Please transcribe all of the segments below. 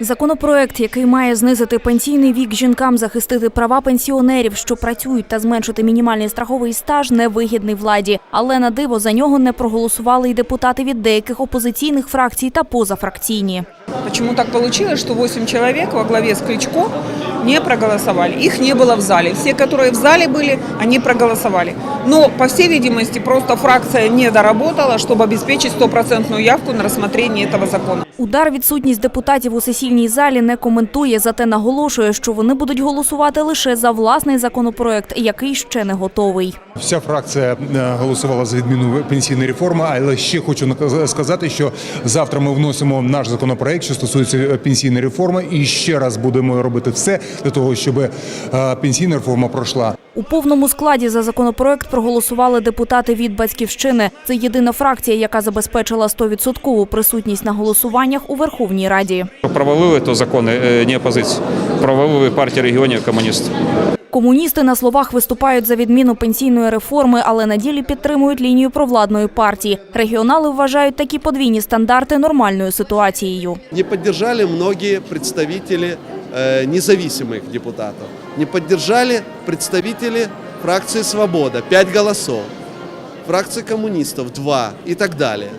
Законопроект, який має знизити пенсійний вік жінкам, захистити права пенсіонерів, що працюють, та зменшити мінімальний страховий стаж, невигідний владі. Але на диво за нього не проголосували й депутати від деяких опозиційних фракцій та позафракційні. Почему так получилось, что 8 человек во главе с Кличко не проголосовали? Их не было в зале. Все, которые в зале были, они проголосовали. Но, по всей видимости, просто фракция не доработала, чтобы обеспечить стопроцентную явку на рассмотрение этого закона. Удар відсутність депутатів у сесійній залі не коментує, зате наголошує, що вони будуть голосувати лише за власний законопроект, який ще не готовий. Вся фракція е, голосувала за відміну пенсійної реформи, але ще хочу сказати, що завтра ми вносимо наш законопроект, що стосується е, пенсійної реформи, і ще раз будемо робити все для того, щоб е, пенсійна реформа пройшла. У повному складі за законопроект проголосували депутати від батьківщини. Це єдина фракція, яка забезпечила 100% присутність на голосуваннях у Верховній Раді. Провалили то закони е, не опозиції. Провалили партія регіонів комуністів. Комуністи на словах виступають за відміну пенсійної реформи, але на ділі підтримують лінію провладної партії. Регіонали вважають такі подвійні стандарти нормальною ситуацією. Не поддержали многие представители э, независимых депутатов. Не поддержали представители фракции «Свобода» 5 голосов, фракции коммунистов 2 и так далее.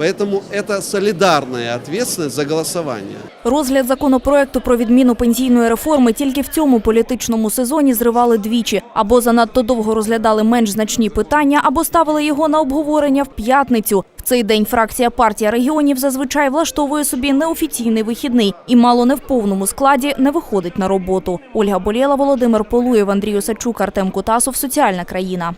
Поэтому это солидарная ответственность за голосование. Розгляд законопроекту про відміну пенсійної реформи тільки в цьому політичному сезоні зривали двічі. Або занадто довго розглядали менш значні питання, або ставили його на обговорення в п'ятницю. В цей день фракція партія регіонів зазвичай влаштовує собі неофіційний вихідний і мало не в повному складі не виходить на роботу. Ольга Болєла, Володимир Полуєв, Андрій Осадчук, Артем Кутасов. Соціальна країна.